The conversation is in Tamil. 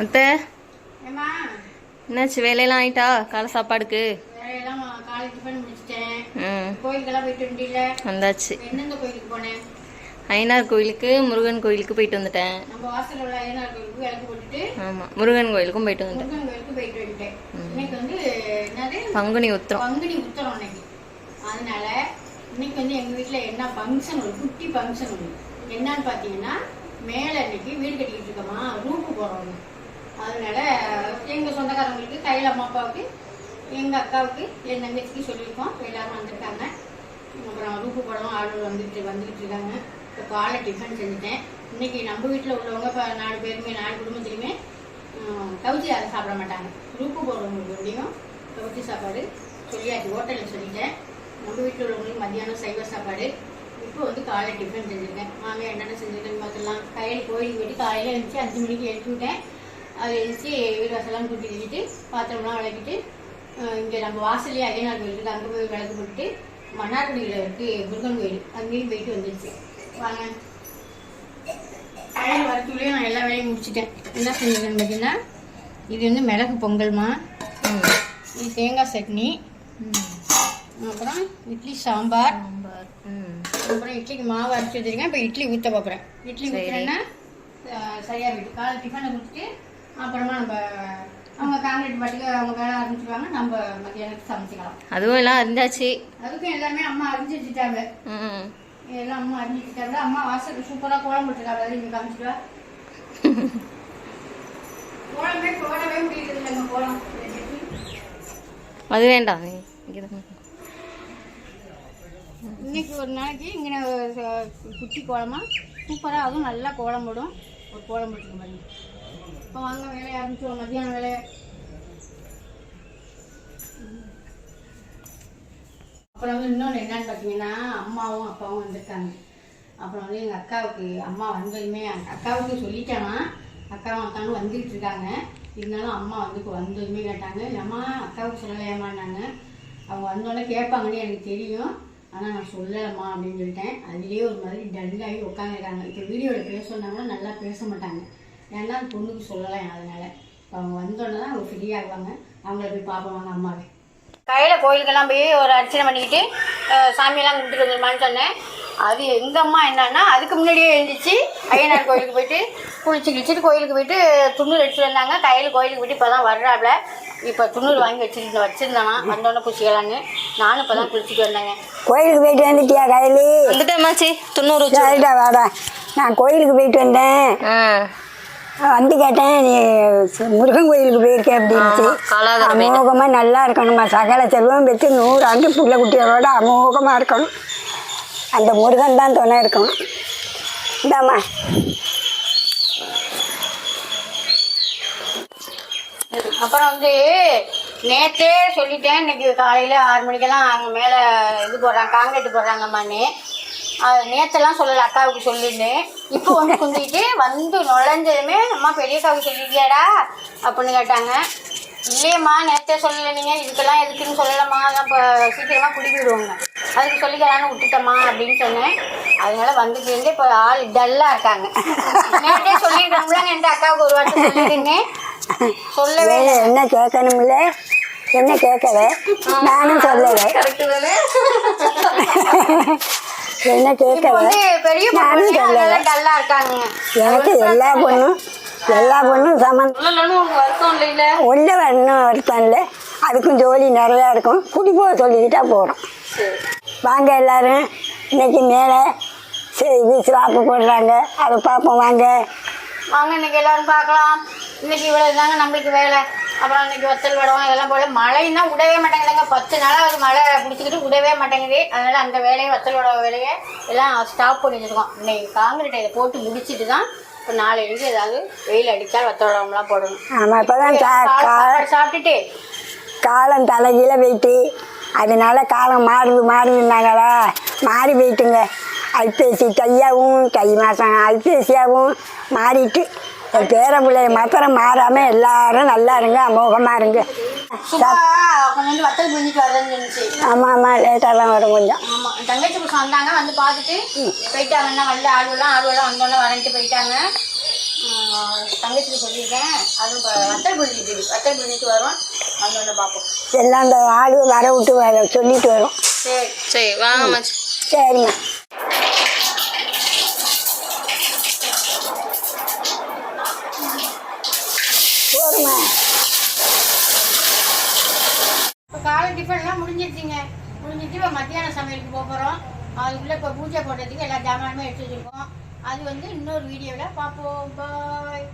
அத்தை என்னாச்சு வேலையெல்லாம் ஆயிட்டா? காலை சாப்பாடுக்கு? வந்தாச்சு. எந்தெந்த கோயிலுக்கு முருகன் கோயிலுக்கு போயிட்டு வந்துட்டேன். ஆமாம் முருகன் கோயிலுக்கும் போயிட்டு வந்துட்டேன். பங்குனி உத்திரம். அதனால இன்னைக்கு வந்து எங்க வீட்ல என்ன ஃபங்க்ஷன் ஒரு குட்டி ஃபங்க்ஷன் ஒன்று என்னன்னு பார்த்தீங்கன்னா மேலே இன்னைக்கு வீடு கட்டிக்கிட்டு இருக்கோமா ரூப்பு போடுறோம் அதனால எங்கள் சொந்தக்காரங்களுக்கு கையில் அம்மா அப்பாவுக்கு எங்கள் அக்காவுக்கு என் தங்கச்சிக்கு சொல்லியிருக்கோம். எல்லாரும் வந்திருக்காங்க. அப்புறம் ரூப்பு படம் ஆர்டர் வந்துட்டு வந்துக்கிட்டு இருக்காங்க. இப்போ காலை டிஃபன் செஞ்சுட்டேன். இன்றைக்கி நம்ம வீட்டில் உள்ளவங்க இப்போ நாலு பேருமே நாலு குடும்பத்துலையுமே கவுச்சி யாரும் சாப்பிட மாட்டாங்க. ரூப்பு போடுறவங்களுக்கு எப்படியும் கவுச்சி சாப்பாடு சொல்லியாச்சு. ஹோட்டலில் சொல்லிட்டேன். நம்ம வீட்டில் உள்ளவங்களுக்கு மத்தியானம் சைவ சாப்பாடு. இப்போ வந்து காலை டிஃபன் செஞ்சுருக்கேன். மாமியார் என்னென்ன செஞ்சுருக்கேன்னு பார்த்துலாம் கையில் கோயிலுக்கு போயிட்டு காலையில் எழுந்துச்சு அஞ்சு மணிக்கு எழுப்பி விட்டேன் அதை எழுந்துச்சு வீடு வாசலாம் கூட்டி கட்டிட்டு பாத்திரம்லாம் விளக்கிட்டு இங்கே நம்ம வாசல்லே ஐயனார் கோயில் இருக்குது அங்கே போய் விளக்கு போட்டுட்டு மன்னார்குடியில் இருக்கு முருகன் கோயில். அங்கேயும் போயிட்டு வந்துருச்சு. வாங்க. காலையில் வரத்துக்குள்ளேயே நான் எல்லா வேலையும் முடிச்சிட்டேன். என்ன செஞ்சுருக்கேன்னு பார்த்தீங்கன்னா இது வந்து மிளகு பொங்கல்மா ம். இது தேங்காய் சட்னி. அப்புறம் இட்லி சாம்பார். அப்புறம் இட்லிக்கு மாவு அரைச்சி வச்சிருக்கேன். இப்போ இட்லி ஊற்ற பார்க்குறேன் இட்லி. ஊற்றுறேன்னா சரியாக போயிட்டு. காலை டிஃபனை கொடுத்துட்டு அப்புறமா நம்ம அவங்க காங்கிரீட் பாட்டுக்கு அவங்க வேலை ஆரம்பிச்சிருவாங்க நம்ம மத்தியானத்துக்கு சமைச்சிக்கலாம். அதுவும் எல்லாம் இருந்தாச்சு அதுக்கும் எல்லாமே அம்மா அரிஞ்சு வச்சுட்டாங்க ம் எல்லாம் அம்மா அரிஞ்சு வச்சுட்டாங்க அம்மா வாசல் சூப்பராக கோலம் போட்டுருக்காங்க. இங்கே காமிச்சிட்டு கோலமே போடவே முடியுது இல்லைங்க கோலம். அது வேண்டாம். இன்னைக்கு ஒரு நாளைக்கு இங்கே குட்டி கோலமா? சூப்பராக அதுவும் நல்லா கோலம் போடும். ஒரு கோலம் போட்டுருக்க மாதிரி இப்போ வாங்க வேலையை ஆரம்பிச்சுவோம் மத்தியானம் வேலையை அப்புறம் வந்து இன்னொன்று என்னன்னு பார்த்தீங்கன்னா அம்மாவும் அப்பாவும் வந்திருக்காங்க. அப்புறம் வந்து எங்கள் அக்காவுக்கு அம்மா வந்ததுமே அக்காவுக்கு சொல்லிட்டேனா அக்காவும் அக்காவும் வந்துகிட்டு இருக்காங்க. இருந்தாலும் அம்மா வந்து இப்போ வந்ததுமே கேட்டாங்க. அம்மா அக்காவுக்கு சொல்லலையாமான்னாங்க அவங்க வந்தோடனே கேட்பாங்கன்னு எனக்கு தெரியும். ஆனால் நான் சொல்லலைம்மா அப்படின்னு சொல்லிட்டேன். அதுலேயே ஒரு மாதிரி டல்லாகி உட்காந்துருக்காங்க இப்போ வீடியோவில் பேச சொன்னாங்கன்னா நல்லா பேச மாட்டாங்க. ஏன்னா அந்த பொண்ணுக்கு சொல்லலாம் அதனால. இப்போ அவங்க வந்தோடனே தான் அவங்க ஃப்ரீ ஆகுவாங்க அவங்கள போய் பார்ப்போம் அம்மாவை. கையில் கோயிலுக்கெல்லாம் போய் ஒரு அர்ச்சனை பண்ணிக்கிட்டு சாமியெல்லாம் கும்பிட்டு வந்துருமான்னு சொன்னேன். அது எங்கள் அம்மா என்னன்னா அதுக்கு முன்னாடியே எழுந்திரிச்சு ஐயனார் கோயிலுக்கு போயிட்டு குளிச்சு கிழிச்சிட்டு கோயிலுக்கு போயிட்டு துண்ணூறு எடுத்துட்டு வந்தாங்க. கையில் கோயிலுக்கு போயிட்டு இப்போ தான் வர்றாப்புல இப்போ துண்ணூறு வாங்கி வச்சிருந்த வச்சிருந்தானா வந்தோடனே குளிச்சிக்கலான்னு நானும் இப்போ தான் குளிச்சுட்டு வந்தேங்க. கோயிலுக்கு போயிட்டு வந்துட்டியா கையில? வந்துட்டேம்மாச்சி. தொண்ணூறு வச்சு சரிடா வாடா. நான் கோயிலுக்கு போயிட்டு வந்தேன். ஆ. வந்து கேட்டேன் நீ முருகன் கோயிலுக்கு போயிருக்கேன் அப்படின்ட்டு. அமோகமாக நல்லா இருக்கணுமா? சகல செல்வம் பெற்று நூறு ஆண்டு புள்ள குட்டிகளோட அமோகமாக இருக்கணும். அந்த முருகன் தான் துணை இருக்கணும். இந்தாம்மா. அப்புறம் வந்து நேற்றே சொல்லிட்டேன் இன்னைக்கு காலையில் ஆறு மணிக்கெல்லாம் அங்கே மேலே இது போடுறாங்க காங்கிரீட் போடுறாங்கம்மான்னு. நேற்றெல்லாம் சொல்லலை அக்காவுக்கு சொல்லியிருந்தேன் இப்போ வந்து குந்திக்கிட்டு வந்து நுழைஞ்சதுமே அம்மா பெரியக்காவுக்கு சொல்லிட்டியாடா அப்படின்னு கேட்டாங்க. இல்லையம்மா நேற்றே சொல்லலை நீங்கள் இதுக்கெல்லாம் எதுக்குன்னு சொல்லலம்மா அதான் இப்போ சீக்கிரமாக குடிக்கிடுவோங்க. அதுக்கு சொல்லிக்கலான்னு விட்டுட்டம்மா அப்படின்னு சொன்னேன். அதனால வந்துட்டு இப்போ ஆள் டல்லாக இருக்காங்க. நேற்றே சொல்லியிருக்காங்களா என் அக்காவுக்கு ஒரு வார்த்தை சொல்லியிருந்தேன் சொல்லவே என்ன கேட்கணும்ல? என்ன கேட்கல? நானும் சொல்லலை. என்ன கேட்கல நானும் சொல்லலை. எனக்கு எல்லா பொண்ணும் எல்லா பொண்ணும் இல்லைல்ல? உள்ள வரணும் வருத்தம் இல்லை. அதுக்கும் ஜோலி நிறையா இருக்கும். குடி போக சொல்லிக்கிட்டா போகிறோம் வாங்க எல்லாரும். இன்னைக்கு மேலே சரி இது ஸ்லாப்பு போடுறாங்க. அதை பார்ப்போம். வாங்க. வாங்க இன்னைக்கு எல்லாரும் பார்க்கலாம். இன்னைக்கு இவ்வளவு தாங்க நம்மளுக்கு வேலை. அப்புறம் இன்னைக்கு வத்தல் வடம் இதெல்லாம் போல. மழைன்னா விடவே மாட்டேங்குதுங்க. பத்து நாளாவது மழை பிடிச்சிக்கிட்டு விடவே மாட்டேங்குது. அதனால அந்த வேலையை வத்தல் வட வேலையை எல்லாம் ஸ்டாப் பண்ணி வச்சிருக்கோம். இன்னைக்கு காங்கிரீட்டை இதை போட்டு முடிச்சிட்டு தான் இப்போ நாளைக்கு ஏதாவது வெயில் அடித்தால் வத்தல் வடம்லாம் போடணும். ஆமாம் இப்போ தான் கா கா சாப்பிட்டுட்டு. காலம் தலைகீழ போயிட்டு அதனால காலம் மாறுது மாறுதுன்னாங்களா மாறி போயிட்டுங்க. ஐப்பேசி தையாவும் தை மாதம் ஐப்பேசியாகவும் மாறிட்டு என் பேர பிள்ளைய மாத்திரம் மாறாமல் எல்லாரும் நல்லா இருங்க அமோகமாக இருங்க. வந்து ஆமாம் ஆமாம் லேட்டாக தான் வரும் கொஞ்சம். தங்கச்சி புருஷன் வந்தாங்க வந்து பார்த்துட்டு போயிட்டாங்கன்னா வரல ஆளுவெல்லாம் ஆளுவெல்லாம் வந்தோடனே வரன்ட்டு போயிட்டாங்க. தங்கச்சிக்கு சொல்லியிருக்கேன் அதுவும் வத்தல் இருக்கு வத்தல் பண்ணிட்டு வரோம். அங்கே வந்து பார்ப்போம். எல்லாம் அந்த ஆடு வர விட்டு வர சொல்லிட்டு வரும். சரி. சரி வாங்க மச்சி சரிங்க போடுமா இப்போ காலை டிஃபன்லாம் முடிஞ்சிருச்சுங்க. முடிஞ்சிட்டு இப்போ மத்தியான சமையலுக்கு போக போகிறோம் அதுக்குள்ளே இப்போ பூஜை போடுறதுக்கு எல்லா ஜாமானுமே எடுத்து வச்சுருக்கோம். அது வந்து இன்னொரு வீடியோவில் பார்ப்போம் பாய்